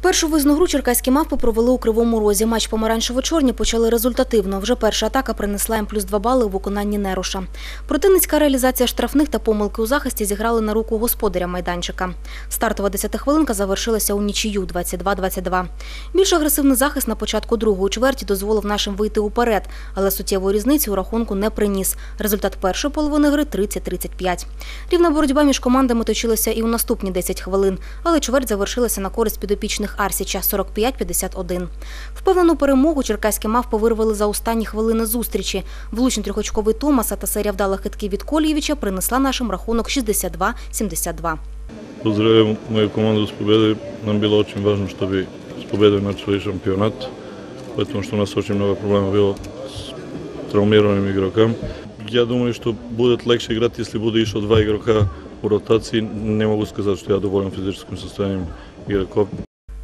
Першу визну гру черкаські мавпи провели у Кривому Розі. Матч помаранчево-чорні почали результативно. Вже перша атака принесла їм плюс два бали у виконанні Неруша. Противницька реалізація штрафних та помилки у захисті зіграли на руку господаря майданчика. Стартова 10 хвилинка завершилася у нічию 22-22. Більш агресивний захист на початку другої чверті дозволив нашим вийти уперед, але суттєвої різниці у рахунку не приніс. Результат першої половини гри 30-35. Рівна боротьба між командами точилася і у наступні 10 хвилин, але чверть завершилася на користь підопічних Арсіча 45-51. Впевнену перемогу черкаські мавпи вирвали за останні хвилини зустрічі. Влучний трьохочковий Томаса та серія вдалих хитків від Колієвича принесла нашим рахунок 62-72. Поздравljam moju komandu s pobedой. Nam bilo очень важно, чтобы с победой начали шампионат, потому что у нас очень много проблем было с травмированным игрокам. Я думаю, что будет легче играть, если будет еще два игрока в ротации. Не могу сказать, что я доволен физическим состоянием игроков.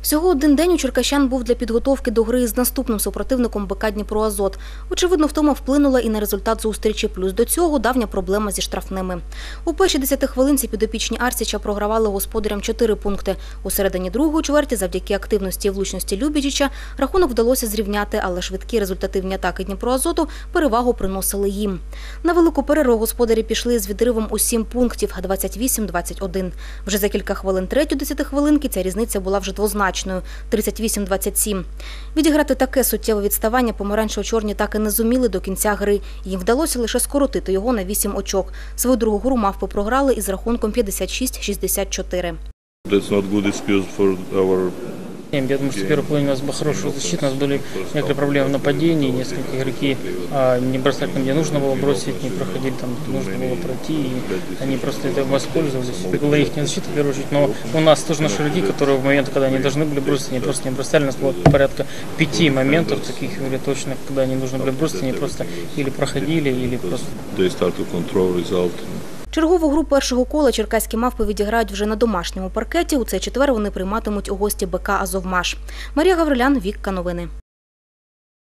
Всього один день у черкащан був для підготовки до гри з наступним супротивником БК Дніпроазот. Очевидно, втома вплинула і на результат зустрічі. Плюс до цього давня проблема зі штрафними. У першій 10 хвилинці підопічні Арсіча програвали господарям 4 пункти. У середині другої чверті, завдяки активності і влучності Любічича, рахунок вдалося зрівняти, але швидкі результативні атаки Дніпроазоту перевагу приносили їм. На велику перерву господарі пішли з відривом у 7 пунктів 28-21. Вже за кілька хвилин третю 10 хвилинки ця різниця була вже двозначною 38-27. Відіграти таке суттєве відставання помаранчево-чорні так і не зуміли до кінця гри. Їм вдалося лише скоротити його на 8 очок. Свою другу гру мавпи програли із рахунком 56-64. Я думаю, что в первой половине у нас была хорошая защита, у нас были некоторые проблемы в нападении, несколько игроки а, не бросали там, где нужно было бросить, не проходили там, где нужно было пройти, и они просто это воспользовались. Это была их защита в первую очередь, но у нас тоже наши игроки, которые в момент, когда они должны были бросить, они просто не бросали, у нас было порядка пяти моментов таких или точных, когда они нужно были бросить, они просто или проходили, или просто. Чергову гру першого кола черкаські мавпи відіграють вже на домашньому паркеті. У цей четвер вони прийматимуть у гості БК Азовмаш. Марія Гаврилян, Вікка Новини.